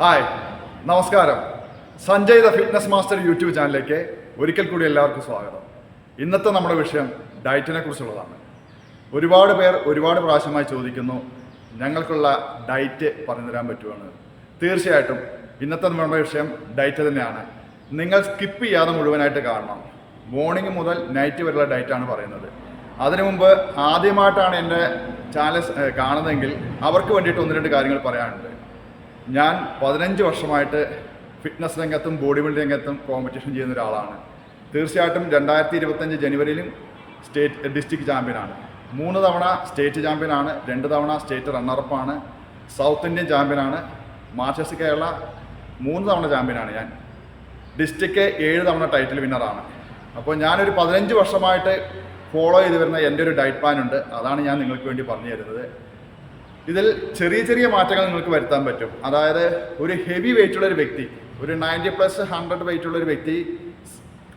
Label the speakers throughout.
Speaker 1: Hi നമസ്കാരം. Sanjay the fitness master YouTube ചാനലിലേക്ക് ഒരിക്കൽ കൂടി എല്ലാവർക്കും സ്വാഗതം. ഇന്നത്തെ നമ്മുടെ വിഷയം ഡയറ്റിനെ കുറിച്ചുള്ളതാണ്. ഒരുപാട് പേർ ഒരുപാട് പ്രാവശ്യമായി ചോദിക്കുന്നു ഞങ്ങൾക്കുള്ള ഡയറ്റ് പറഞ്ഞു തരാൻ പറ്റുമെന്ന് തീർച്ചയായിട്ടും ഇന്നത്തെ നമ്മുടെ വിഷയം ഡയറ്റ് തന്നെയാണ്. നിങ്ങൾ സ്കിപ്പ് ചെയ്യാതെ മുഴുവനായിട്ട് കാണണം. മോർണിംഗ് മുതൽ നൈറ്റ് വരെയുള്ള ഡയറ്റാണ് പറയുന്നത്. അതിനു മുമ്പ് ആദ്യമായിട്ടാണ് എന്റെ ചാനൽ കാണുന്നതെങ്കിൽ അവർക്ക് വേണ്ടിയിട്ട് ഒന്ന് രണ്ട് കാര്യങ്ങൾ പറയാനുണ്ട്. ഞാൻ പതിനഞ്ച് വർഷമായിട്ട് ഫിറ്റ്നസ് രംഗത്തും ബോഡി ബിൽഡിംഗ് രംഗത്തും കോമ്പറ്റീഷൻ ചെയ്യുന്ന ഒരാളാണ്. തീർച്ചയായിട്ടും രണ്ടായിരത്തി ഇരുപത്തഞ്ച് ജനുവരിയിലും സ്റ്റേറ്റ് ഡിസ്ട്രിക്ട് ചാമ്പ്യനാണ് മൂന്ന് തവണ സ്റ്റേറ്റ് ചാമ്പ്യനാണ് രണ്ട് തവണ സ്റ്റേറ്റ് റണ്ണറപ്പാണ് സൗത്ത് ഇന്ത്യൻ ചാമ്പ്യനാണ് മാസ്റ്റേഴ്സ് കേരള മൂന്ന് തവണ ചാമ്പ്യനാണ് ഞാൻ. ഡിസ്ട്രിക്ട് ഏഴ് തവണ ടൈറ്റിൽ വിന്നറാണ് അപ്പോൾ ഞാനൊരു പതിനഞ്ച് വർഷമായിട്ട് ഫോളോ ചെയ്ത് വരുന്ന എന്റെ ഒരു ഡയറ്റ് പ്ലാൻ ഉണ്ട്. അതാണ് ഞാൻ നിങ്ങൾക്ക് വേണ്ടി പറഞ്ഞു തരുന്നത്. ഇതിൽ ചെറിയ ചെറിയ മാറ്റങ്ങൾ നിങ്ങൾക്ക് വരുത്താൻ പറ്റും. അതായത് ഒരു ഹെവി വെയിറ്റ് ഉള്ള ഒരു വ്യക്തി ഒരു നയന്റി പ്ലസ് ഹൺഡ്രഡ് വെയിറ്റ് ഉള്ള ഒരു വ്യക്തി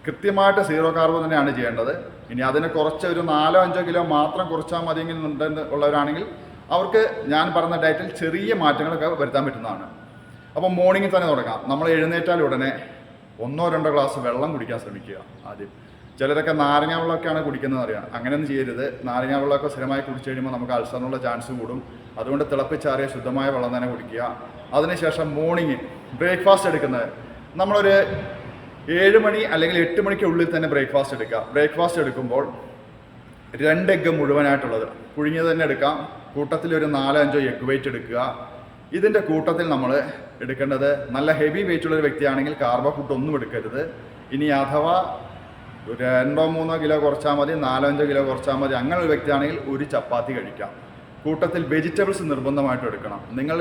Speaker 1: കൃത്യമായിട്ട് സീറോ കാർബ് തന്നെയാണ് ചെയ്യേണ്ടത്. ഇനി അതിന് കുറച്ച് ഒരു നാലോ അഞ്ചോ കിലോ മാത്രം കുറച്ചാൽ മതിയെങ്കിൽ ഉണ്ടെന്ന് ഉള്ളവരാണെങ്കിൽ അവർക്ക് ഞാൻ പറഞ്ഞ ഡയറ്റിൽ ചെറിയ മാറ്റങ്ങളൊക്കെ വരുത്താൻ പറ്റുന്നതാണ്. അപ്പോൾ മോർണിംഗിൽ തന്നെ തുടങ്ങാം. നമ്മൾ എഴുന്നേറ്റാൽ ഉടനെ ഒന്നോ രണ്ടോ ഗ്ലാസ് വെള്ളം കുടിക്കാൻ ശ്രമിക്കുക ആദ്യം. ചിലരൊക്കെ നാരങ്ങ വെള്ളമൊക്കെയാണ് കുടിക്കുന്നത് അറിയാം. അങ്ങനെയൊന്നും ചെയ്യരുത്. നാരങ്ങ വെള്ളമൊക്കെ സ്ഥിരമായി കുടിച്ചു കഴിയുമ്പോൾ നമുക്ക് അൾസറിനുള്ള ചാൻസ് കൂടും. അതുകൊണ്ട് തിളപ്പിച്ചാറിയ ശുദ്ധമായ വെള്ളം തന്നെ കുടിക്കുക. അതിനുശേഷം മോർണിംഗ് ബ്രേക്ക്ഫാസ്റ്റ് എടുക്കുന്നത്. നമ്മളൊരു ഏഴ് മണി അല്ലെങ്കിൽ എട്ട് മണിക്ക് ഉള്ളിൽ തന്നെ ബ്രേക്ക്ഫാസ്റ്റ് എടുക്കുക. ബ്രേക്ക്ഫാസ്റ്റ് എടുക്കുമ്പോൾ രണ്ട് എഗ്ഗ് മുഴുവനായിട്ടുള്ളത്. പുഴുങ്ങിയത് തന്നെ എടുക്കാം. കൂട്ടത്തിൽ ഒരു നാലോ അഞ്ചോ എഗ് വെയിറ്റ് എടുക്കുക. ഇതിന്റെ കൂട്ടത്തിൽ നമ്മൾ എടുക്കേണ്ടത് നല്ല ഹെവി വെയിറ്റ് ഉള്ള ഒരു വ്യക്തിയാണെങ്കിൽ കാർബോ ഫുഡ് ഒന്നും എടുക്കരുത്. ഇനി അഥവാ രണ്ടോ മൂന്നോ കിലോ കുറച്ചാൽ മതി നാലോ അഞ്ചോ കിലോ കുറച്ചാൽ മതി അങ്ങനെ ഒരു വ്യക്തിയാണെങ്കിൽ ഒരു ചപ്പാത്തി കഴിക്കാം. കൂട്ടത്തിൽ വെജിറ്റബിൾസ് നിർബന്ധമായിട്ട് എടുക്കണം. നിങ്ങൾ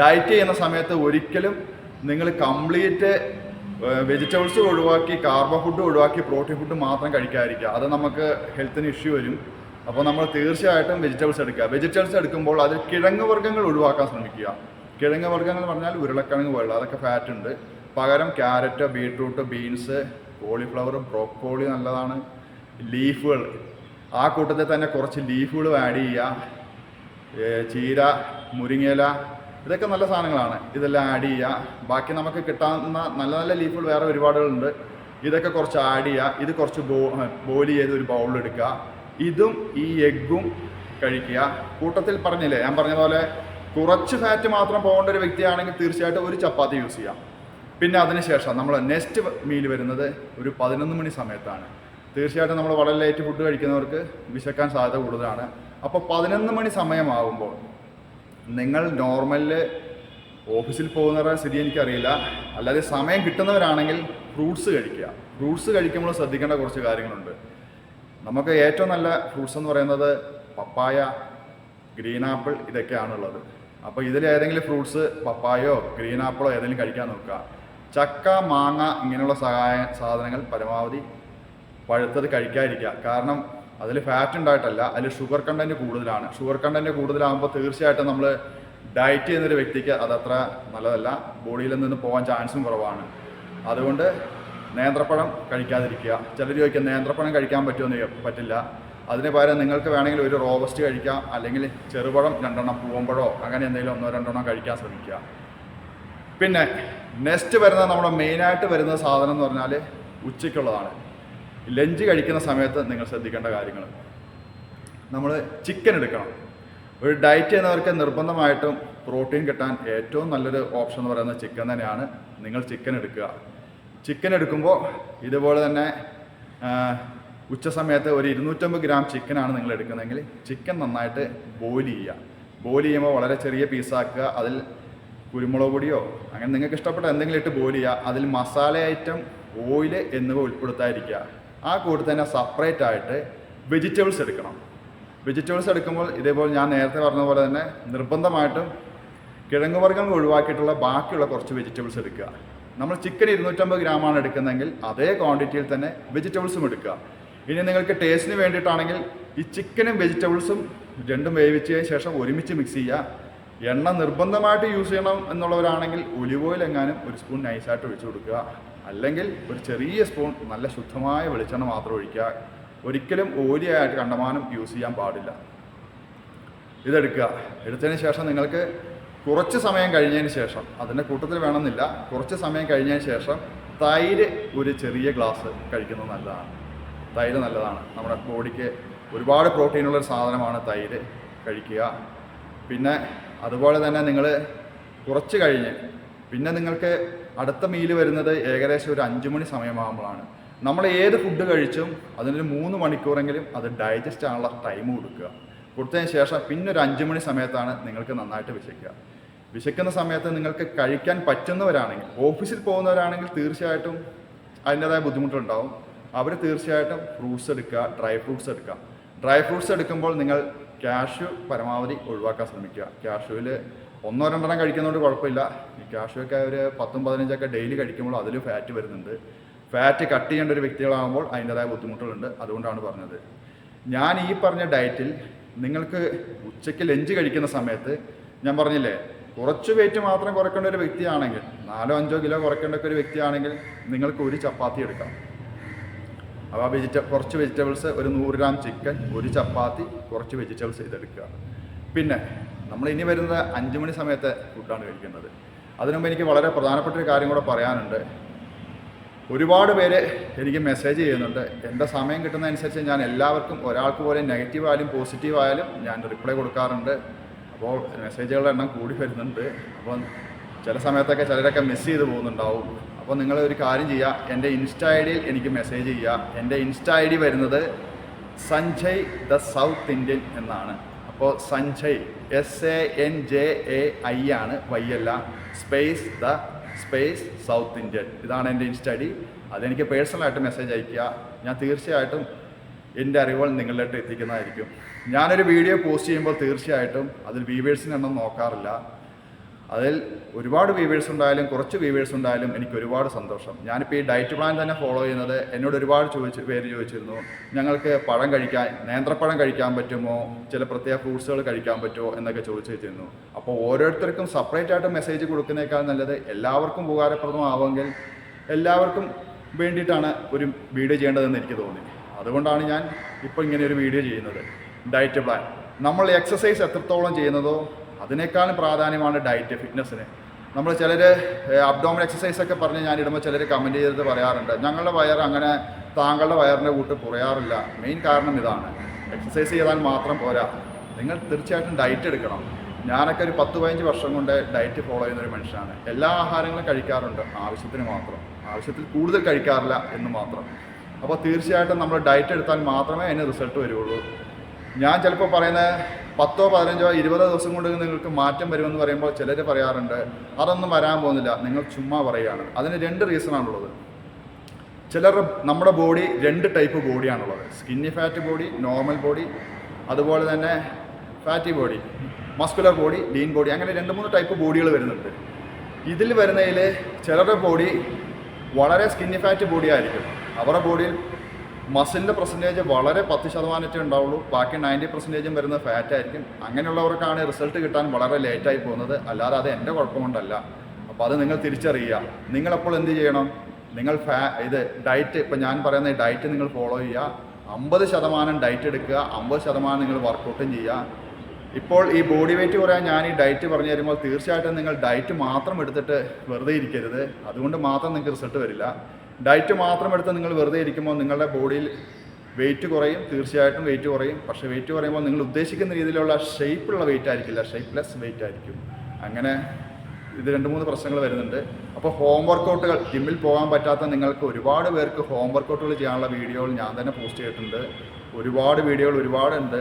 Speaker 1: ഡയറ്റ് ചെയ്യുന്ന സമയത്ത് ഒരിക്കലും നിങ്ങൾ കംപ്ലീറ്റ് വെജിറ്റബിൾസ് ഒഴിവാക്കി കാർബോ ഫുഡ് ഒഴിവാക്കി പ്രോട്ടീൻ ഫുഡ് മാത്രം കഴിക്കാതിരിക്കുക. അത് നമുക്ക് ഹെൽത്തിന് ഇഷ്യൂ വരും. അപ്പോൾ നമ്മൾ തീർച്ചയായിട്ടും വെജിറ്റബിൾസ് എടുക്കുക. വെജിറ്റബിൾസ് എടുക്കുമ്പോൾ അതിൽ കിഴങ്ങ് വർഗങ്ങൾ ഒഴിവാക്കാൻ ശ്രമിക്കുക. കിഴങ്ങ് വർഗങ്ങൾ എന്ന് പറഞ്ഞാൽ ഉരുളക്കിഴങ്ങ് വെള്ളം അതൊക്കെ ഫാറ്റ് ഉണ്ട്. പകരം carrot beetroot beans cauliflower broccoli നല്ലതാണ്. ലീഫുകൾ ആ കൂട്ടത്തിൽ തന്നെ കുറച്ച് ലീഫുകൾ ആഡ് ചെയ്യുക. ചീര മുരിങ്ങയില ഇതൊക്കെ നല്ല സാധനങ്ങളാണ്. ഇതെല്ലാം ആഡ് ചെയ്യുക ബാക്കി നമുക്ക് കിട്ടാവുന്ന നല്ല നല്ല ലീഫുകൾ വേറെ ഒരുപാടുകളുണ്ട്. ഇതൊക്കെ കുറച്ച് ആഡ് ചെയ്യുക ഇത് കുറച്ച് ബോ ബോയിൽ ചെയ്ത് ഒരു ബൗളിൽ എടുക്കുക. ഇതും ഈ എഗ്ഗും കഴിക്കുക. കൂട്ടത്തിൽ പറഞ്ഞില്ലേ ഞാൻ പറഞ്ഞ പോലെ കുറച്ച് ഫാറ്റ് മാത്രം പോകേണ്ട ഒരു വ്യക്തിയാണെങ്കിൽ തീർച്ചയായിട്ടും ഒരു ചപ്പാത്തി യൂസ് ചെയ്യാം. പിന്നെ അതിനുശേഷം നമ്മൾ നെക്സ്റ്റ് മീൽ വരുന്നത് ഒരു പതിനൊന്ന് മണി സമയത്താണ്. തീർച്ചയായിട്ടും നമ്മൾ വളരെ ലേറ്റ് ഫുഡ് കഴിക്കുന്നവർക്ക് വിശക്കാൻ സാധ്യത കൂടുതലാണ്. അപ്പോൾ പതിനൊന്ന് മണി സമയമാകുമ്പോൾ നിങ്ങൾ നോർമലിൽ ഓഫീസിൽ പോകുന്നവരുടെ സ്ഥിതി എനിക്കറിയില്ല. അല്ലാതെ സമയം കിട്ടുന്നവരാണെങ്കിൽ ഫ്രൂട്ട്സ് കഴിക്കുക. ഫ്രൂട്ട്സ് കഴിക്കുമ്പോൾ ശ്രദ്ധിക്കേണ്ട കുറച്ച് കാര്യങ്ങളുണ്ട്. നമുക്ക് ഏറ്റവും നല്ല ഫ്രൂട്ട്സ് എന്ന് പറയുന്നത് പപ്പായ ഗ്രീൻ ആപ്പിൾ ഇതൊക്കെയാണുള്ളത്. അപ്പോൾ ഇതിൽ ഏതെങ്കിലും ഫ്രൂട്ട്സ് പപ്പായോ ഗ്രീൻ ആപ്പിളോ ഏതെങ്കിലും കഴിക്കാൻ നോക്കുക. ചക്ക മാങ്ങ ഇങ്ങനെയുള്ള സഹായ സാധനങ്ങൾ പരമാവധി പഴുത്തത് കഴിക്കാതിരിക്കുക. കാരണം അതിൽ ഫാറ്റ് ഉണ്ടായിട്ടല്ല അതിൽ ഷുഗർ കണ്ടന്റ് കൂടുതലാണ്. ഷുഗർ കണ്ടന്റ് കൂടുതലാകുമ്പോൾ തീർച്ചയായിട്ടും നമ്മൾ ഡയറ്റ് ചെയ്യുന്നൊരു വ്യക്തിക്ക് അതത്ര നല്ലതല്ല. ബോഡിയിൽ നിന്ന് പോകാൻ ചാൻസും കുറവാണ്. അതുകൊണ്ട് നേന്ത്രപ്പഴം കഴിക്കാതിരിക്കുക. ചിലർ ചോദിക്കും നേന്ത്രപ്പഴം കഴിക്കാൻ പറ്റുമെന്ന് പറ്റില്ല. അതിന് പകരം നിങ്ങൾക്ക് വേണമെങ്കിൽ ഒരു റോബസ്റ്റ് കഴിക്കാം. അല്ലെങ്കിൽ ചെറുപഴം രണ്ടെണ്ണം പൂവമ്പഴോ അങ്ങനെ എന്തെങ്കിലും ഒന്നോ രണ്ടെണ്ണം കഴിക്കാൻ ശ്രമിക്കുക. പിന്നെ നെക്സ്റ്റ് വരുന്ന നമ്മുടെ മെയിനായിട്ട് വരുന്ന സാധനം എന്ന് പറഞ്ഞാൽ ഉച്ചയ്ക്കുള്ളതാണ്. ലഞ്ച് കഴിക്കുന്ന സമയത്ത് നിങ്ങൾ ശ്രദ്ധിക്കേണ്ട കാര്യങ്ങൾ. നമ്മൾ ചിക്കൻ എടുക്കണം. ഒരു ഡയറ്റ് ചെയ്യുന്നവർക്ക് നിർബന്ധമായിട്ടും പ്രോട്ടീൻ കിട്ടാൻ ഏറ്റവും നല്ലൊരു ഓപ്ഷൻ എന്ന് പറയുന്നത് ചിക്കൻ തന്നെയാണ്. നിങ്ങൾ ചിക്കൻ എടുക്കുക. ചിക്കൻ എടുക്കുമ്പോൾ ഇതുപോലെ തന്നെ ഉച്ച സമയത്ത് ഒരു ഇരുന്നൂറ്റമ്പത് ഗ്രാം ചിക്കനാണ് നിങ്ങൾ എടുക്കുന്നതെങ്കിൽ ചിക്കൻ നന്നായിട്ട് ബോയിൽ ചെയ്യുക. ബോയിൽ ചെയ്യുമ്പോൾ വളരെ ചെറിയ പീസാക്കുക അതിൽ കുരുമുളക് പൊടിയോ അങ്ങനെ നിങ്ങൾക്ക് ഇഷ്ടപ്പെട്ട എന്തെങ്കിലും ഇട്ട് ബോയിൽ ചെയ്യുക. അതിൽ മസാല ഐറ്റം ഓയിൽ എന്നിവ ഉൾപ്പെടുത്താതിരിക്കുക. ആ കൂട്ടത്തിൽ തന്നെ സെപ്പറേറ്റ് ആയിട്ട് വെജിറ്റബിൾസ് എടുക്കണം. വെജിറ്റബിൾസ് എടുക്കുമ്പോൾ ഇതേപോലെ ഞാൻ നേരത്തെ പറഞ്ഞ പോലെ തന്നെ നിർബന്ധമായിട്ടും കിഴങ്ങ് വർഗങ്ങൾ ഒഴിവാക്കിയിട്ടുള്ള ബാക്കിയുള്ള കുറച്ച് വെജിറ്റബിൾസ് എടുക്കുക. നമ്മൾ ചിക്കൻ ഇരുന്നൂറ്റമ്പത് ഗ്രാമാണ് എടുക്കുന്നതെങ്കിൽ അതേ ക്വാണ്ടിറ്റിയിൽ തന്നെ വെജിറ്റബിൾസും എടുക്കുക. ഇനി നിങ്ങൾക്ക് ടേസ്റ്റിന് വേണ്ടിയിട്ടാണെങ്കിൽ ഈ ചിക്കനും വെജിറ്റബിൾസും രണ്ടും വേവിച്ചതിന് ശേഷം ഒരുമിച്ച് മിക്സ് ചെയ്യുക. എണ്ണ നിർബന്ധമായിട്ട് യൂസ് ചെയ്യണം എന്നുള്ളവരാണെങ്കിൽ ഒലിവ് ഓയിൽ എങ്ങാനും ഒരു സ്പൂൺ നൈസായിട്ട് ഒഴിച്ചു കൊടുക്കുക. അല്ലെങ്കിൽ ഒരു ചെറിയ സ്പൂൺ നല്ല ശുദ്ധമായ വെളിച്ചെണ്ണ മാത്രം ഒഴിക്കുക. ഒരിക്കലും ഓലിയായിട്ട് കണ്ടമാനം യൂസ് ചെയ്യാൻ പാടില്ല. ഇതെടുക്കുക. എടുത്തതിന് ശേഷം നിങ്ങൾക്ക് കുറച്ച് സമയം കഴിഞ്ഞതിന് ശേഷം അതിന്റെ കൂട്ടത്തിൽ വേണമെന്നില്ല കുറച്ച് സമയം കഴിഞ്ഞതിന് ശേഷം തൈര് ഒരു ചെറിയ ഗ്ലാസ് കഴിക്കുന്നത് നല്ലതാണ്. തൈര് നല്ലതാണ്. നമ്മുടെ ബോഡിക്ക് ഒരുപാട് പ്രോട്ടീനുള്ള ഒരു സാധനമാണ് തൈര്. കഴിക്കുക. പിന്നെ അതുപോലെ തന്നെ നിങ്ങൾ കുറച്ച് കഴിഞ്ഞ് പിന്നെ നിങ്ങൾക്ക് അടുത്ത മീൽ വരുന്നത് ഏകദേശം ഒരു അഞ്ച് മണി സമയമാകുമ്പോഴാണ്. നമ്മൾ ഏത് ഫുഡ് കഴിച്ചും അതിനൊരു മൂന്ന് മണിക്കൂറെങ്കിലും അത് ഡൈജസ്റ്റ് ആകാനുള്ള ടൈം കൊടുക്കുക. കൊടുത്തതിന് ശേഷം പിന്നെ ഒരു അഞ്ച് മണി സമയത്താണ് നിങ്ങൾക്ക് നന്നായിട്ട് വിശക്കുക വിശക്കുന്ന സമയത്ത് നിങ്ങൾക്ക് കഴിക്കാൻ പറ്റുന്നവരാണെങ്കിൽ ഓഫീസിൽ പോകുന്നവരാണെങ്കിൽ തീർച്ചയായിട്ടും അതിന്റെതായ ബുദ്ധിമുട്ടുണ്ടാവും. അവർ തീർച്ചയായിട്ടും ഫ്രൂട്ട്സ് എടുക്കുക ഡ്രൈ ഫ്രൂട്ട്സ് എടുക്കുക. ഡ്രൈ ഫ്രൂട്ട്സ് എടുക്കുമ്പോൾ നിങ്ങൾ ക്യാഷ്യൂ പരമാവധി ഒഴിവാക്കാൻ ശ്രമിക്കുക. ക്യാഷ്യൂവിൽ ഒന്നോ രണ്ടെണ്ണം കഴിക്കുന്നതുകൊണ്ട് കുഴപ്പമില്ല. ഈ ക്യാഷ്യൂ ഒക്കെ ഒരു പത്തും പതിനഞ്ചൊക്കെ ഡെയിലി കഴിക്കുമ്പോൾ അതിൽ ഫാറ്റ് വരുന്നുണ്ട്. ഫാറ്റ് കട്ട് ചെയ്യേണ്ട ഒരു വ്യക്തികളാകുമ്പോൾ അതിന്റെതായ ബുദ്ധിമുട്ടുകളുണ്ട്. അതുകൊണ്ടാണ് പറഞ്ഞത്. ഞാൻ ഈ പറഞ്ഞ ഡയറ്റിൽ നിങ്ങൾക്ക് ഉച്ചയ്ക്ക് ലഞ്ച് കഴിക്കുന്ന സമയത്ത് ഞാൻ പറഞ്ഞില്ലേ കുറച്ച് വെയിറ്റ് മാത്രം കുറയ്ക്കേണ്ട ഒരു വ്യക്തിയാണെങ്കിൽ നാലോ അഞ്ചോ കിലോ കുറയ്ക്കേണ്ട ഒരു വ്യക്തിയാണെങ്കിൽ നിങ്ങൾക്ക് ഒരു ചപ്പാത്തി എടുക്കാം. അപ്പോൾ വെജിറ്റ കുറച്ച് വെജിറ്റബിൾസ് ഒരു നൂറ് ഗ്രാം ചിക്കൻ ഒരു ചപ്പാത്തി കുറച്ച് വെജിറ്റബിൾസ് ഇതെടുക്കുക. പിന്നെ നമ്മൾ ഇനി വരുന്നത് അഞ്ച് മണി സമയത്തെ ഫുഡാണ് കഴിക്കേണ്ടത്. അതിനുമുമ്പ് എനിക്ക് വളരെ പ്രധാനപ്പെട്ട ഒരു കാര്യം കൂടെ പറയാനുണ്ട്. ഒരുപാട് പേര് എനിക്ക് മെസ്സേജ് ചെയ്യുന്നുണ്ട്. എന്റെ സമയം കിട്ടുന്നതനുസരിച്ച് ഞാൻ എല്ലാവർക്കും ഒരാൾക്ക് പോലെ നെഗറ്റീവ് ആയാലും പോസിറ്റീവ് ആയാലും ഞാൻ റിപ്ലൈ കൊടുക്കാറുണ്ട്. അപ്പോൾ മെസ്സേജുകളുടെ എണ്ണം കൂടി വരുന്നുണ്ട്. അപ്പം ചില സമയത്തൊക്കെ ചിലരൊക്കെ മിസ് ചെയ്ത് പോകുന്നുണ്ടാവും. അപ്പോൾ നിങ്ങൾ ഒരു കാര്യം ചെയ്യുക. എന്റെ ഇൻസ്റ്റ ഐ ഡിയിൽ എനിക്ക് മെസ്സേജ് ചെയ്യുക. എന്റെ ഇൻസ്റ്റ ഐ ഡി വരുന്നത് സഞ്ജയ് ദ സൗത്ത് ഇന്ത്യൻ എന്നാണ്. അപ്പോൾ Sanjay S A N J A I ആണ് വൈ അല്ല. Space the space South Indian ഇതാണ് എന്റെ ഇൻസ്റ്റ ഐ ഡി. അതെനിക്ക് പേഴ്സണലായിട്ട് മെസ്സേജ് അയയ്ക്കുക. ഞാൻ തീർച്ചയായിട്ടും എന്റെ അറിവുകൾ നിങ്ങളിലോട്ട് എത്തിക്കുന്നതായിരിക്കും. ഞാനൊരു വീഡിയോ പോസ്റ്റ് ചെയ്യുമ്പോൾ തീർച്ചയായിട്ടും അതിൽ വ്യൂവേഴ്സിനെ ഒന്നും നോക്കാറില്ല. അതിൽ ഒരുപാട് വ്യൂവേഴ്സ് ഉണ്ടായാലും കുറച്ച് വ്യൂവേഴ്സ് ഉണ്ടായാലും എനിക്ക് ഒരുപാട് സന്തോഷം. ഞാനിപ്പോൾ ഈ ഡയറ്റ് പ്ലാൻ തന്നെ ഫോളോ ചെയ്യുന്നത് എന്നോട് ഒരുപാട് ചോദിച്ചു പേര് ചോദിച്ചിരുന്നു. ഞങ്ങൾക്ക് പഴം കഴിക്കാൻ നേന്ത്രപ്പഴം കഴിക്കാൻ പറ്റുമോ? ചില പ്രത്യേക ഫ്രൂട്ട്സുകൾ കഴിക്കാൻ പറ്റുമോ? എന്നൊക്കെ ചോദിച്ചിരുന്നു അപ്പോൾ ഓരോരുത്തർക്കും സെപ്പറേറ്റ് ആയിട്ട് മെസ്സേജ് കൊടുക്കുന്നേക്കാൾ നല്ലത് എല്ലാവർക്കും ഉപകാരപ്രദമാവുമെങ്കിൽ എല്ലാവർക്കും വേണ്ടിയിട്ടാണ് ഒരു വീഡിയോ ചെയ്യേണ്ടതെന്ന് എനിക്ക് തോന്നി. അതുകൊണ്ടാണ് ഞാൻ ഇപ്പോൾ ഇങ്ങനെ ഒരു വീഡിയോ ചെയ്യുന്നത്. ഡയറ്റ് പ്ലാൻ നമ്മൾ എക്സസൈസ് എത്രത്തോളം ചെയ്യുന്നതോ അതിനേക്കാളും പ്രാധാന്യമാണ് ഡയറ്റ് ഫിറ്റ്നസ്സിന് നമ്മൾ ചിലർ അബ്ഡോമൻ എക്സസൈസ് ഒക്കെ പറഞ്ഞ് ഞാൻ ഇടുമ്പോൾ ചിലർ കമന്റ് ചെയ്തത് പറയാറുണ്ട്. ഞങ്ങളുടെ വയർ അങ്ങനെ താങ്കളുടെ വയറിന്റെ കൂട്ട് കുറയാറില്ല. മെയിൻ കാരണം ഇതാണ്. എക്സസൈസ് ചെയ്താൽ മാത്രം പോരാ. നിങ്ങൾ തീർച്ചയായിട്ടും ഡയറ്റ് എടുക്കണം. ഞാനൊക്കെ ഒരു പത്ത് പതിനഞ്ച് വർഷം കൊണ്ട് ഡയറ്റ് ഫോളോ ചെയ്യുന്ന ഒരു മനുഷ്യനാണ്. എല്ലാ ആഹാരങ്ങളും കഴിക്കാറുണ്ട്. ആവശ്യത്തിന് മാത്രം. ആവശ്യത്തിൽ കൂടുതൽ കഴിക്കാറില്ല എന്ന് മാത്രം. അപ്പോൾ തീർച്ചയായിട്ടും നമ്മൾ ഡയറ്റ് എടുത്താൽ മാത്രമേ അതിന് റിസൾട്ട് വരുള്ളൂ. ഞാൻ ചിലപ്പോൾ പറയുന്നത് പത്തോ പതിനഞ്ചോ ഇരുപതോ ദിവസം കൊണ്ട് നിങ്ങൾക്ക് മാറ്റം വരുമെന്ന് പറയുമ്പോൾ ചിലർ പറയാറുണ്ട് അതൊന്നും വരാൻ പോകുന്നില്ല. നിങ്ങൾ ചുമ്മാ പറയുകയാണ്. അതിന് രണ്ട് റീസണാണുള്ളത്. ചിലർ നമ്മുടെ ബോഡി രണ്ട് type ബോഡിയാണുള്ളത്. Skinny fat body normal body അതുപോലെ തന്നെ fatty body muscular body lean body അങ്ങനെ രണ്ട് മൂന്ന് ടൈപ്പ് ബോഡികൾ വരുന്നുണ്ട്. ഇതിൽ വരുന്നതിൽ ചിലരുടെ ബോഡി വളരെ സ്കിന്നി ഫാറ്റ് ബോഡി ആയിരിക്കും അവരുടെ ബോഡിയിൽ മസിലിന്റെ പെർസെന്റേജ് വളരെ പത്ത് ശതമാനമേ ഉണ്ടാവുള്ളൂ. ബാക്കി നയന്റി പെർസെന്റേജും വരുന്നത് ഫാറ്റ് ആയിരിക്കും. അങ്ങനെയുള്ളവർക്കാണ് റിസൾട്ട് കിട്ടാൻ വളരെ ലേറ്റായി പോകുന്നത്. അല്ലാതെ അത് എന്റെ കുഴപ്പം കൊണ്ടല്ല അപ്പോൾ അത് നിങ്ങൾ തിരിച്ചറിയുക. നിങ്ങളപ്പോൾ എന്ത് ചെയ്യണം? നിങ്ങൾ ഫാ ഇത് ഡയറ്റ് ഇപ്പം ഞാൻ പറയുന്ന ഡയറ്റ് നിങ്ങൾ ഫോളോ ചെയ്യുക. അമ്പത് ശതമാനം ഡയറ്റ് എടുക്കുക. അമ്പത് ശതമാനം നിങ്ങൾ വർക്കൗട്ടും ചെയ്യുക. ഇപ്പോൾ ഈ ബോഡി വെയിറ്റ് കുറയാൻ ഞാൻ ഈ ഡയറ്റ് പറഞ്ഞു തരുമ്പോൾ തീർച്ചയായിട്ടും നിങ്ങൾ ഡയറ്റ് മാത്രം എടുത്തിട്ട് വെറുതെ ഇരിക്കരുത്. അതുകൊണ്ട് മാത്രം നിങ്ങൾക്ക് റിസൾട്ട് വരില്ല. ഡയറ്റ് മാത്രം എടുത്ത് നിങ്ങൾ വെറുതെ ഇരിക്കുമ്പോൾ നിങ്ങളുടെ ബോഡിയിൽ വെയിറ്റ് കുറയും തീർച്ചയായിട്ടും വെയിറ്റ് കുറയും. പക്ഷേ വെയിറ്റ് കുറയുമ്പോൾ നിങ്ങൾ ഉദ്ദേശിക്കുന്ന രീതിയിലുള്ള ഷേപ്പുള്ള വെയിറ്റ് ആയിരിക്കില്ല. ഷേപ്പ്ലെസ് വെയിറ്റ് ആയിരിക്കും. അങ്ങനെ ഇത് രണ്ട് മൂന്ന് പ്രശ്നങ്ങൾ വരുന്നുണ്ട്. അപ്പോൾ ഹോം വർക്കൗട്ടുകൾ ജിമ്മിൽ പോകാൻ പറ്റാത്ത നിങ്ങൾക്ക് ഒരുപാട് പേർക്ക് ഹോം വർക്കൗട്ടുകൾ ചെയ്യാനുള്ള വീഡിയോകൾ ഞാൻ തന്നെ പോസ്റ്റ് ചെയ്തിട്ടുണ്ട്. ഒരുപാട് വീഡിയോകൾ ഒരുപാടുണ്ട്.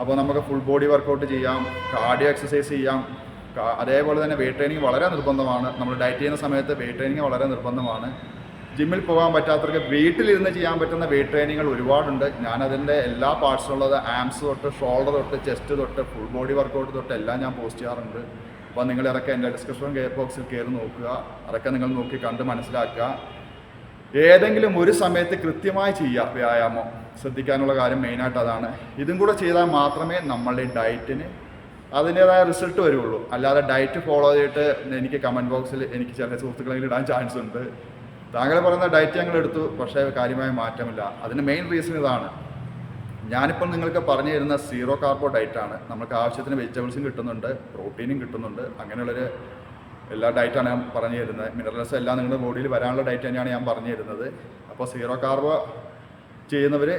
Speaker 1: അപ്പോൾ നമുക്ക് ഫുൾ ബോഡി വർക്കൗട്ട് ചെയ്യാം കാർഡിയോ എക്സസൈസ് ചെയ്യാം. അതേപോലെ തന്നെ വെയിറ്റ് ട്രെയിനിങ് വളരെ നിർബന്ധമാണ്. നമ്മൾ ഡയറ്റ് ചെയ്യുന്ന സമയത്ത് വെയിറ്റ് ട്രെയിനിങ് വളരെ നിർബന്ധമാണ്. ജിമ്മിൽ പോകാൻ പറ്റാത്തവർക്ക് വീട്ടിലിരുന്ന് ചെയ്യാൻ പറ്റുന്ന വെയിറ്റ് ട്രെയിനിങ്ങൾ ഒരുപാടുണ്ട്. ഞാനതിന്റെ എല്ലാ പാർട്സുള്ളത് ആംസ് തൊട്ട് ഷോൾഡർ തൊട്ട് ചെസ്റ്റ് തൊട്ട് ഫുൾ ബോഡി വർക്കൗട്ട് തൊട്ട് എല്ലാം ഞാൻ പോസ്റ്റ് ചെയ്യാറുണ്ട്. അപ്പോൾ നിങ്ങൾ ഇതൊക്കെ എന്റെ ഡിസ്ക്രിപ്ഷൻ കെയർ ബോക്സിൽ കയറി നോക്കുക. അതൊക്കെ നിങ്ങൾ നോക്കി കണ്ട് മനസ്സിലാക്കുക. ഏതെങ്കിലും ഒരു സമയത്ത് കൃത്യമായി ചെയ്യുക വ്യായാമം. ശ്രദ്ധിക്കാനുള്ള കാര്യം മെയിനായിട്ട് അതാണ്. ഇതും കൂടെ ചെയ്താൽ മാത്രമേ നമ്മളുടെ ഡയറ്റിന് അതിന്റേതായ റിസൾട്ട് വരുള്ളൂ. അല്ലാതെ ഡയറ്റ് ഫോളോ ചെയ്തിട്ട് എനിക്ക് കമന്റ് ബോക്സിൽ എനിക്ക് ചില സുഹൃത്തുക്കളെങ്കിലും ഇടാൻ ചാൻസ് ഉണ്ട്. താങ്കൾ പറയുന്ന ഡയറ്റ് ഞങ്ങൾ എടുത്തു പക്ഷേ കാര്യമായ മാറ്റമില്ല. അതിന് മെയിൻ റീസൺ ഇതാണ്. ഞാനിപ്പോൾ നിങ്ങൾക്ക് പറഞ്ഞു തരുന്ന സീറോ കാർബോ ഡയറ്റാണ് നമുക്ക് ആവശ്യത്തിന് വെജിറ്റബിൾസും കിട്ടുന്നുണ്ട് പ്രോട്ടീനും കിട്ടുന്നുണ്ട്. അങ്ങനെയുള്ളൊരു എല്ലാ ഡയറ്റാണ് ഞാൻ പറഞ്ഞു തരുന്നത്. മിനറൽസ് എല്ലാം നിങ്ങളുടെ ബോഡിയിൽ വരാനുള്ള ഡയറ്റ് തന്നെയാണ് ഞാൻ പറഞ്ഞു തരുന്നത്. അപ്പോൾ സീറോ കാർബോ ചെയ്യുന്നവർ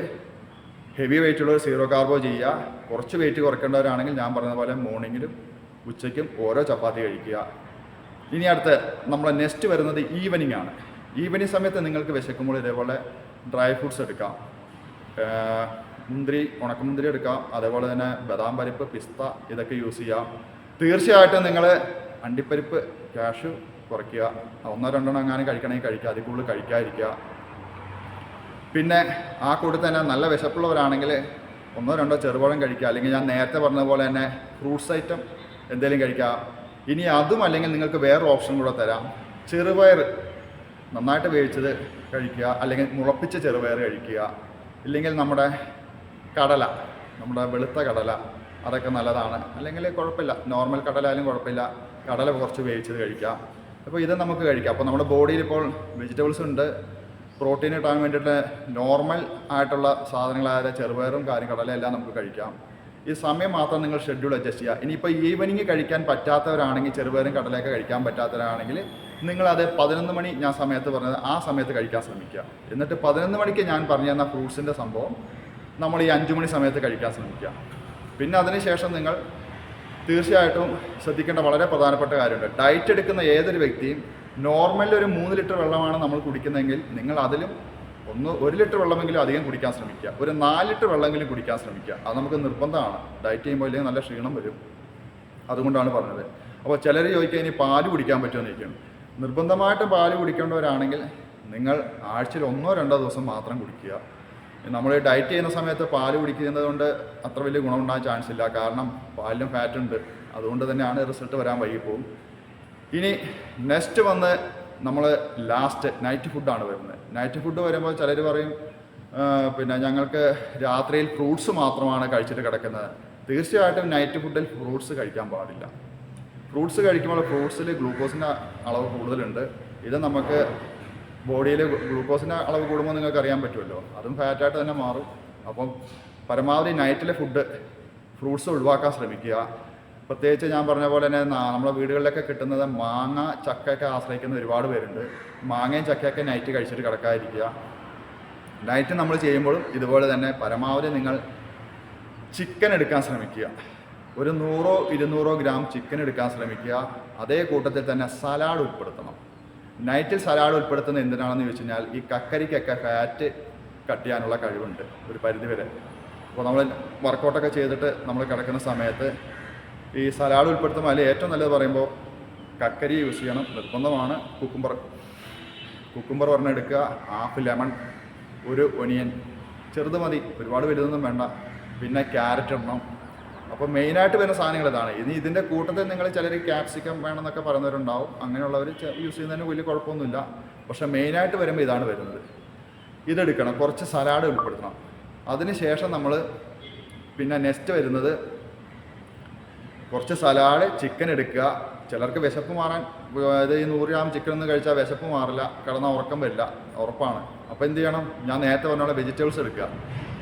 Speaker 1: ഹെവി വെയിറ്റുള്ളവർ സീറോ കാർബോ ചെയ്യുക. കുറച്ച് വെയിറ്റ് കുറയ്ക്കേണ്ടവരാണെങ്കിൽ ഞാൻ പറഞ്ഞ പോലെ മോർണിംഗിലും ഉച്ചയ്ക്കും ഓരോ ചപ്പാത്തി കഴിക്കുക. ഇനി അടുത്ത് നമ്മൾ നെക്സ്റ്റ് വരുന്നത് ഈവനിങ് ആണ്. ഈവനിങ് സമയത്ത് നിങ്ങൾക്ക് വിശക്കുമ്പോൾ ഇതേപോലെ ഡ്രൈ ഫ്രൂട്ട്സ് എടുക്കാം. മുന്തിരി ഉണക്കമുന്തിരി എടുക്കാം. അതേപോലെ തന്നെ ബദാം പരിപ്പ് പിസ്ത ഇതൊക്കെ യൂസ് ചെയ്യാം. തീർച്ചയായിട്ടും നിങ്ങൾ അണ്ടിപ്പരിപ്പ് ക്യാഷ് കുറയ്ക്കുക. ഒന്നോ രണ്ടോ എങ്ങാനും കഴിക്കണമെങ്കിൽ കഴിക്കുക. അതിൽ കൂടുതൽ കഴിക്കാതിരിക്കുക. പിന്നെ ആ കൂട്ടത്തിൽ തന്നെ നല്ല വിശപ്പുള്ളവരാണെങ്കിൽ ഒന്നോ രണ്ടോ ചെറുപഴം കഴിക്കുക. അല്ലെങ്കിൽ ഞാൻ നേരത്തെ പറഞ്ഞ പോലെ തന്നെ ഫ്രൂട്ട്സ് ഐറ്റം എന്തെങ്കിലും കഴിക്കുക. ഇനി അതും അല്ലെങ്കിൽ നിങ്ങൾക്ക് വേറെ ഓപ്ഷൻ കൂടെ തരാം. ചെറുപയർ നന്നായിട്ട് വേവിച്ചത് കഴിക്കുക അല്ലെങ്കിൽ മുളപ്പിച്ച ചെറുപയർ കഴിക്കുക ഇല്ലെങ്കിൽ നമ്മുടെ കടല നമ്മുടെ വെളുത്ത കടല അതൊക്കെ നല്ലതാണ്. അല്ലെങ്കിൽ കുഴപ്പമില്ല നോർമൽ കടലായാലും കുഴപ്പമില്ല കടല കുറച്ച് വേവിച്ചത് കഴിക്കുക അപ്പോൾ ഇത് നമുക്ക് കഴിക്കാം. അപ്പോൾ നമ്മുടെ ബോഡിയിൽ ഇപ്പോൾ വെജിറ്റബിൾസ് ഉണ്ട്. പ്രോട്ടീൻ കിട്ടാൻ വേണ്ടിയിട്ട് നോർമൽ ആയിട്ടുള്ള സാധനങ്ങളായ ചെറുപയറും കാര്യം കടല എല്ലാം നമുക്ക് കഴിക്കാം. ഈ സമയം മാത്രം നിങ്ങൾ ഷെഡ്യൂൾ അഡ്ജസ്റ്റ് ചെയ്യുക. ഇനിയിപ്പോൾ ഈവനിങ് കഴിക്കാൻ പറ്റാത്തവരാണെങ്കിൽ ചെറുപയറും കടലയൊക്കെ കഴിക്കാൻ പറ്റാത്തവരാണെങ്കിൽ നിങ്ങളത് പതിനൊന്ന് മണി ഞാൻ സമയത്ത് പറഞ്ഞത് ആ സമയത്ത് കഴിക്കാൻ ശ്രമിക്കുക. എന്നിട്ട് പതിനൊന്ന് മണിക്ക് ഞാൻ പറഞ്ഞു തന്ന ഫ്രൂട്ട്സിന്റെ സംഭവം നമ്മൾ ഈ അഞ്ച് മണി സമയത്ത് കഴിക്കാൻ ശ്രമിക്കുക. പിന്നെ അതിനുശേഷം നിങ്ങൾ തീർച്ചയായിട്ടും ശ്രദ്ധിക്കേണ്ട വളരെ പ്രധാനപ്പെട്ട കാര്യമുണ്ട്. ഡയറ്റ് എടുക്കുന്ന ഏതൊരു വ്യക്തിയും നോർമൽ ഒരു മൂന്ന് ലിറ്റർ വെള്ളമാണ് നമ്മൾ കുടിക്കുന്നതെങ്കിൽ നിങ്ങൾ അതിലും ഒന്ന് ഒരു ലിറ്റർ വെള്ളമെങ്കിലും അധികം കുടിക്കാൻ ശ്രമിക്കുക. ഒരു നാല് ലിറ്റർ വെള്ളമെങ്കിലും കുടിക്കാൻ ശ്രമിക്കുക. അത് നമുക്ക് നിർബന്ധമാണ്. ഡയറ്റ് ചെയ്യുമ്പോൾ ഇല്ലെങ്കിൽ നല്ല ക്ഷീണം വരും. അതുകൊണ്ടാണ് പറഞ്ഞത്. അപ്പോൾ ചിലർ ചോദിക്കുക ഇനി പാൽ കുടിക്കാൻ പറ്റുമെന്ന് ചോദിക്കും. നിർബന്ധമായിട്ടും പാൽ കുടിക്കേണ്ടവരാണെങ്കിൽ നിങ്ങൾ ആഴ്ചയിൽ ഒന്നോ രണ്ടോ ദിവസം മാത്രം കുടിക്കുക. നമ്മൾ ഡയറ്റ് ചെയ്യുന്ന സമയത്ത് പാൽ കുടിക്കുന്നത് കൊണ്ട് അത്ര വലിയ ഗുണമുണ്ടാകാൻ ചാൻസ് ഇല്ല. കാരണം പാലിലും ഫാറ്റ് ഉണ്ട്. അതുകൊണ്ട് തന്നെയാണ് റിസൾട്ട് വരാൻ വൈകിപ്പോവും ഇനി നെക്സ്റ്റ് വന്ന് നമ്മൾ ലാസ്റ്റ് നൈറ്റ് ഫുഡാണ് വരുന്നത്. നൈറ്റ് ഫുഡ് വരുമ്പോൾ ചിലർ പറയും പിന്നെ ഞങ്ങൾക്ക് രാത്രിയിൽ ഫ്രൂട്ട്സ് മാത്രമാണ് കഴിച്ചിട്ട് കിടക്കുന്നത്. തീർച്ചയായിട്ടും നൈറ്റ് ഫുഡിൽ ഫ്രൂട്ട്സ് കഴിക്കാൻ പാടില്ല. ഫ്രൂട്ട്സ് കഴിക്കുമ്പോൾ ഫ്രൂട്ട്സിൽ ഗ്ലൂക്കോസിന്റെ അളവ് കൂടുതലുണ്ട്. ഇത് നമുക്ക് ബോഡിയിൽ ഗ്ലൂക്കോസിന്റെ അളവ് കൂടുമ്പോൾ നിങ്ങൾക്ക് അറിയാൻ പറ്റുമല്ലോ. അതും ഫാറ്റായിട്ട് തന്നെ മാറും. അപ്പം പരമാവധി നൈറ്റിലെ ഫുഡ് ഫ്രൂട്ട്സ് ഒഴിവാക്കാൻ ശ്രമിക്കുക. പ്രത്യേകിച്ച് ഞാൻ പറഞ്ഞ പോലെ തന്നെ നമ്മുടെ വീടുകളിലൊക്കെ കിട്ടുന്നത് മാങ്ങ ചക്കയൊക്കെ ആശ്രയിക്കുന്ന ഒരുപാട് പേരുണ്ട്. മാങ്ങയും ചക്കയൊക്കെ നൈറ്റ് കഴിച്ചിട്ട് കിടക്കാതിരിക്കുക. നൈറ്റ് നമ്മൾ ചെയ്യുമ്പോഴും ഇതുപോലെ തന്നെ പരമാവധി നിങ്ങൾ ചിക്കൻ എടുക്കാൻ ശ്രമിക്കുക. ഒരു നൂറോ ഇരുന്നൂറോ ഗ്രാം ചിക്കൻ എടുക്കാൻ ശ്രമിക്കുക. അതേ കൂട്ടത്തിൽ തന്നെ സലാഡ് ഉൾപ്പെടുത്തണം. നൈറ്റിൽ സലാഡ് ഉൾപ്പെടുത്തുന്നത് എന്തിനാണെന്ന് ചോദിച്ചു കഴിഞ്ഞാൽ ഈ കക്കരിക്കൊക്കെ ഫാറ്റ് കട്ട് ചെയ്യാനുള്ള കഴിവുണ്ട്. ഒരു പരിധി വരെ അപ്പോൾ നമ്മൾ വർക്കൗട്ടൊക്കെ ചെയ്തിട്ട് നമ്മൾ കിടക്കുന്ന സമയത്ത് ഈ സലാഡ് ഉൾപ്പെടുത്തുമ്പോൾ അതിൽ ഏറ്റവും നല്ലത് പറയുമ്പോൾ കക്കരി യൂസ് ചെയ്യണം. നിർബന്ധമാണ്. കുക്കുംബർ കുക്കുംബർ പറഞ്ഞ എടുക്കുക. ഹാഫ് ലെമൺ ഒരു ഒനിയൻ ചെറുത് മതി. ഒരുപാട് വലുതൊന്നും വേണ്ട. പിന്നെ ക്യാരറ്റ് ഇടണം. അപ്പോൾ മെയിനായിട്ട് വരുന്ന സാധനങ്ങൾ ഇതാണ്. ഇനി ഇതിന്റെ കൂട്ടത്തിൽ നിങ്ങൾ ചിലർ ക്യാപ്സിക്കം വേണമെന്നൊക്കെ പറയുന്നവരുണ്ടാവും. അങ്ങനെയുള്ളവർ യൂസ് ചെയ്യുന്നതിന് വലിയ കുഴപ്പമൊന്നുമില്ല. പക്ഷെ മെയിനായിട്ട് വരുമ്പോൾ ഇതാണ് വരുന്നത്. ഇതെടുക്കണം. കുറച്ച് സലാഡ് ഉൾപ്പെടുത്തണം. അതിനുശേഷം നമ്മൾ പിന്നെ നെക്സ്റ്റ് വരുന്നത് കുറച്ച് സലാഡ് ചിക്കൻ എടുക്കുക. ചിലർക്ക് വിശപ്പ് മാറാൻ അതായത് ഈ നൂറ് ഗ്രാം ചിക്കൻ ഒന്നും കഴിച്ചാൽ വിശപ്പ് മാറില്ല. കിടന്ന ഉറക്കം വരില്ല. ഉറപ്പാണ്. അപ്പോൾ എന്ത് ചെയ്യണം? ഞാൻ നേരത്തെ പറഞ്ഞ വെജിറ്റബിൾസ് എടുക്കുക.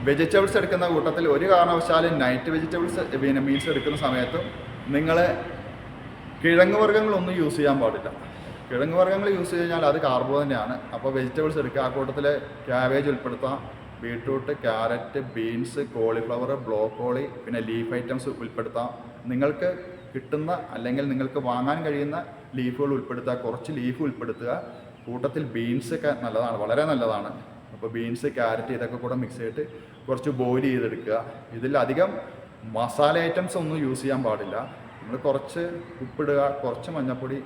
Speaker 1: വെജിറ്റബിൾസ് എടുക്കുന്ന കൂട്ടത്തിൽ ഒരു കാരണവശാലും നൈറ്റ് വെജിറ്റബിൾസ് പിന്നെ മീൽസ് എടുക്കുന്ന സമയത്ത് നിങ്ങൾ കിഴങ്ങ് വർഗങ്ങളൊന്നും യൂസ് ചെയ്യാൻ പാടില്ല. കിഴങ്ങ് വർഗങ്ങൾ യൂസ് കഴിഞ്ഞാൽ അത് കാർബോ തന്നെയാണ് അപ്പോൾ വെജിറ്റബിൾസ് എടുക്കുക. ആ കൂട്ടത്തിൽ ക്യാബേജ് ഉൾപ്പെടുത്താം. Beetroot carrot beans cauliflower broccoli പിന്നെ ലീഫ് ഐറ്റംസ് ഉൾപ്പെടുത്താം. നിങ്ങൾക്ക് കിട്ടുന്ന അല്ലെങ്കിൽ നിങ്ങൾക്ക് വാങ്ങാൻ കഴിയുന്ന ലീഫുകൾ ഉൾപ്പെടുത്തുക. കുറച്ച് ലീഫ് ഉൾപ്പെടുത്തുക. കൂട്ടത്തിൽ ബീൻസ് ഒക്കെ നല്ലതാണ് വളരെ നല്ലതാണ്. അപ്പോൾ ബീൻസ് ക്യാരറ്റ് ഇതൊക്കെ കൂടെ മിക്സ് ചെയ്തിട്ട് കുറച്ച് ബോയിൽ ചെയ്തെടുക്കുക. ഇതിലധികം മസാല ഐറ്റംസ് ഒന്നും യൂസ് ചെയ്യാൻ പാടില്ല. നമ്മൾ കുറച്ച് ഉപ്പിടുക കുറച്ച് മഞ്ഞൾപ്പൊടി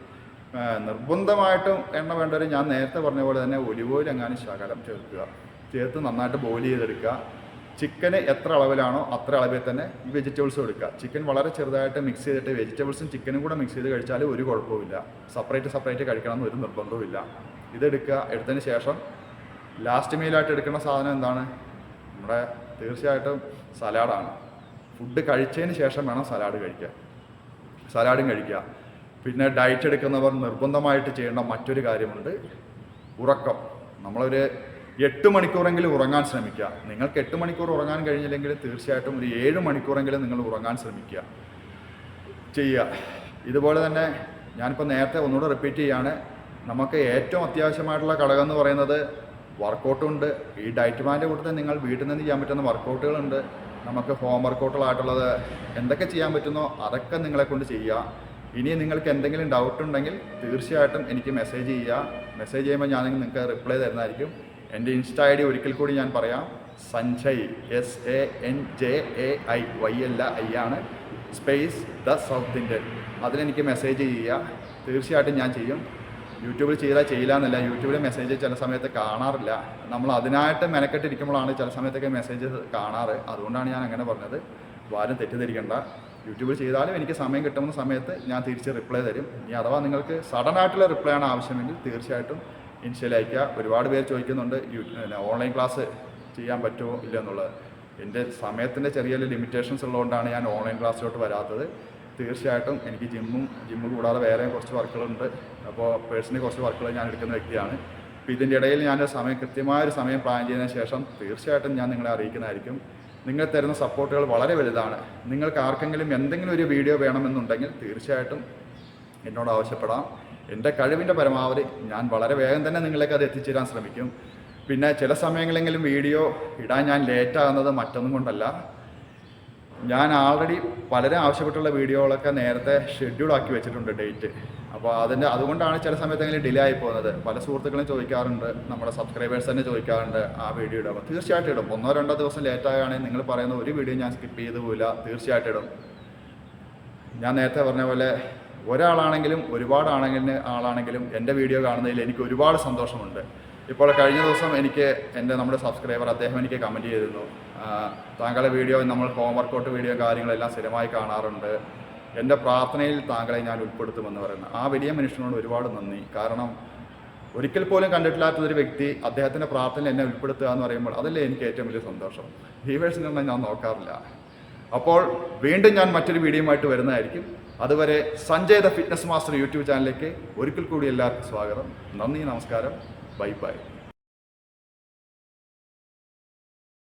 Speaker 1: നിർബന്ധമായിട്ടും എണ്ണ വേണ്ടവർ ഞാൻ നേരത്തെ പറഞ്ഞ പോലെ തന്നെ ഒലിവ് ഓയിൽ എങ്ങാനും ശകലം ചേർക്കുക. ചേർത്ത് നന്നായിട്ട് ബോയിൽ ചെയ്തെടുക്കുക. ചിക്കന് എത്ര അളവിലാണോ അത്ര അളവിൽ തന്നെ ഈ വെജിറ്റബിൾസും എടുക്കുക. ചിക്കൻ വളരെ ചെറുതായിട്ട് മിക്സ് ചെയ്തിട്ട് വെജിറ്റബിൾസും ചിക്കനും കൂടെ മിക്സ് ചെയ്ത് കഴിച്ചാൽ ഒരു കുഴപ്പമില്ല സെപ്പറേറ്റ് സെപ്പറേറ്റ് കഴിക്കണം എന്ന് ഒരു നിർബന്ധവുമില്ല. ഇതെടുക്കുക എടുത്തതിന് ശേഷം ലാസ്റ്റ് മീലായിട്ട് എടുക്കുന്ന സാധനം എന്താണ്? നമ്മുടെ തീർച്ചയായിട്ടും സലാഡാണ് ഫുഡ് കഴിച്ചതിന് ശേഷം വേണം സലാഡ് കഴിക്കാൻ. സലാഡും കഴിക്കുക. പിന്നെ ഡയറ്റ് എടുക്കുന്നവർ നിർബന്ധമായിട്ട് ചെയ്യേണ്ട മറ്റൊരു കാര്യമുണ്ട്. ഉറക്കം. നമ്മളൊരു എട്ട് മണിക്കൂറെങ്കിലും ഉറങ്ങാൻ ശ്രമിക്കുക. നിങ്ങൾക്ക് എട്ട് മണിക്കൂർ ഉറങ്ങാൻ കഴിഞ്ഞില്ലെങ്കിൽ തീർച്ചയായിട്ടും ഒരു ഏഴ് മണിക്കൂറെങ്കിലും നിങ്ങൾ ഉറങ്ങാൻ ശ്രമിക്കുക. ചെയ്യുക. ഇതുപോലെ തന്നെ ഞാനിപ്പോൾ നേരത്തെ ഒന്നുകൂടെ റിപ്പീറ്റ് ചെയ്യാണ്. നമുക്ക് ഏറ്റവും അത്യാവശ്യമായിട്ടുള്ള ഘടകം എന്ന് പറയുന്നത് വർക്കൗട്ടുണ്ട് ഈ ഡയറ്റ് പ്ലാന്റെ കൂട്ടത്തിൽ നിങ്ങൾ വീട്ടിൽ നിന്ന് ചെയ്യാൻ പറ്റുന്ന വർക്കൗട്ടുകളുണ്ട് നമുക്ക് ഹോം വർക്കൗട്ടുകളായിട്ടുള്ളത് എന്തൊക്കെ ചെയ്യാൻ പറ്റുന്നോ അതൊക്കെ നിങ്ങളെ കൊണ്ട് ചെയ്യുക. ഇനി നിങ്ങൾക്ക് എന്തെങ്കിലും ഡൗട്ട് ഉണ്ടെങ്കിൽ തീർച്ചയായിട്ടും എനിക്ക് മെസ്സേജ് ചെയ്യുക. മെസ്സേജ് ചെയ്യുമ്പോൾ ഞാൻ നിങ്ങൾക്ക് റിപ്ലൈ തരുന്നതായിരിക്കും. എന്റെ ഇൻസ്റ്റ ഐ ഡി ഒരിക്കൽ കൂടി ഞാൻ പറയാം. Sanjay S A N J A I Y അല്ല ഐ ആണ്. സ്പേസ് ദ സൗത്ത് ഇന്ത്യൻ അതിലെനിക്ക് മെസ്സേജ് ചെയ്യുക. തീർച്ചയായിട്ടും ഞാൻ ചെയ്യും. യൂട്യൂബിൽ ചെയ്താൽ ചെയ്യില്ല എന്നല്ല യൂട്യൂബിൽ മെസ്സേജ് ചില സമയത്ത് കാണാറില്ല. നമ്മൾ അതിനായിട്ട് മെനക്കെട്ടിരിക്കുമ്പോഴാണ് ചില സമയത്തൊക്കെ മെസ്സേജ് കാണാറ്. അതുകൊണ്ടാണ് ഞാൻ അങ്ങനെ പറഞ്ഞത്. വാരം തെറ്റിദ്ധരിക്കണ്ട. യൂട്യൂബിൽ ചെയ്താലും എനിക്ക് സമയം കിട്ടുന്ന സമയത്ത് ഞാൻ തിരിച്ച് റിപ്ലൈ തരും. ഇനി അഥവാ നിങ്ങൾക്ക് സഡൻ ആയിട്ടുള്ള റിപ്ലൈ ആണ് ആവശ്യമെങ്കിൽ തീർച്ചയായിട്ടും ഇൻഷ്യൽ അയക്കുക ഒരുപാട് പേര് ചോദിക്കുന്നുണ്ട് ഓൺലൈൻ ക്ലാസ് ചെയ്യാൻ പറ്റുമോ ഇല്ല എന്നുള്ളത്? എന്റെ സമയത്തിന്റെ ചെറിയ ലിമിറ്റേഷൻസ് ഉള്ളതുകൊണ്ടാണ് ഞാൻ ഓൺലൈൻ ക്ലാസ്സിലോട്ട് വരാത്തത്. തീർച്ചയായിട്ടും എനിക്ക് ജിമ്മും ജിമ്മ് കൂടാതെ വേറെ കുറച്ച് വർക്കുകളുണ്ട്. അപ്പോൾ പേഴ്സണലി കുറച്ച് വർക്കുകൾ ഞാൻ എടുക്കുന്ന വ്യക്തിയാണ്. അപ്പോൾ ഇതിന്റെ ഇടയിൽ ഞാൻ സമയം കൃത്യമായൊരു സമയം പ്ലാൻ ചെയ്തതിന് ശേഷം തീർച്ചയായിട്ടും ഞാൻ നിങ്ങളെ അറിയിക്കുന്നതായിരിക്കും. നിങ്ങൾ തരുന്ന സപ്പോർട്ടുകൾ വളരെ വലുതാണ്. നിങ്ങൾക്ക് ആർക്കെങ്കിലും എന്തെങ്കിലും ഒരു വീഡിയോ വേണമെന്നുണ്ടെങ്കിൽ തീർച്ചയായിട്ടും എന്നോട് ആവശ്യപ്പെടാം. എന്റെ കഴിവിന്റെ പരമാവധി ഞാൻ വളരെ വേഗം തന്നെ നിങ്ങളേക്ക് അത് എത്തിച്ചേരാൻ ശ്രമിക്കും. പിന്നെ ചില സമയങ്ങളെങ്കിലും വീഡിയോ ഇടാൻ ഞാൻ ലേറ്റ് ആകുന്നത് മറ്റൊന്നും കൊണ്ടല്ല. ഞാൻ ആൾറെഡി പലരും ആവശ്യപ്പെട്ടുള്ള വീഡിയോകളൊക്കെ നേരത്തെ ഷെഡ്യൂൾ ആക്കി വെച്ചിട്ടുണ്ട് ഡേറ്റ് അപ്പോൾ അതിന്റെ അതുകൊണ്ടാണ് ചില സമയത്തെങ്കിലും ഡിലേ ആയി പോകുന്നത്. പല സുഹൃത്തുക്കളും ചോദിക്കാറുണ്ട് നമ്മുടെ സബ്സ്ക്രൈബേഴ്സ് തന്നെ ചോദിക്കാറുണ്ട് ആ വീഡിയോ ഇടും. അപ്പോൾ തീർച്ചയായിട്ടും ഇടും. ഒന്നോ രണ്ടോ ദിവസം ലേറ്റ് ആകുകയാണെങ്കിൽ നിങ്ങൾ പറയുന്ന ഒരു വീഡിയോ ഞാൻ സ്കിപ്പ് ചെയ്തു പോയില്ല തീർച്ചയായിട്ടും ഇടും. ഞാൻ നേരത്തെ പറഞ്ഞ പോലെ ഒരാളാണെങ്കിലും ഒരുപാടാണെങ്കിലും ആളാണെങ്കിലും എന്റെ വീഡിയോ കാണുന്നതിൽ എനിക്ക് ഒരുപാട് സന്തോഷമുണ്ട്. ഇപ്പോൾ കഴിഞ്ഞ ദിവസം എനിക്ക് എന്റെ നമ്മുടെ സബ്സ്ക്രൈബർ അദ്ദേഹം എനിക്ക് കമന്റ് ചെയ്തിരുന്നു. താങ്കളുടെ വീഡിയോ നമ്മൾ ഹോം വർക്കൗട്ട് വീഡിയോ കാര്യങ്ങളെല്ലാം സ്ഥിരമായി കാണാറുണ്ട്. എന്റെ പ്രാർത്ഥനയിൽ താങ്കളെ ഞാൻ ഉൾപ്പെടുത്തുമെന്ന് പറയുന്നു. ആ വലിയ മനുഷ്യനോട് ഒരുപാട് നന്ദി. കാരണം ഒരിക്കൽ പോലും കണ്ടിട്ടില്ലാത്തൊരു വ്യക്തി അദ്ദേഹത്തിന്റെ പ്രാർത്ഥനയിൽ എന്നെ ഉൾപ്പെടുത്തുക എന്ന് പറയുമ്പോൾ അതല്ലേ എനിക്ക് ഏറ്റവും വലിയ സന്തോഷം. വ്യൂവേഴ്സിനൊന്നും ഞാൻ നോക്കാറില്ല. അപ്പോൾ വീണ്ടും ഞാൻ മറ്റൊരു വീഡിയോയുമായിട്ട് വരുന്നതായിരിക്കും. അതുവരെ Sanjay the fitness master YouTube ചാനലിലേക്ക് ഒരിക്കൽ കൂടി എല്ലാവർക്കും സ്വാഗതം. നന്ദി നമസ്കാരം. Bye bye.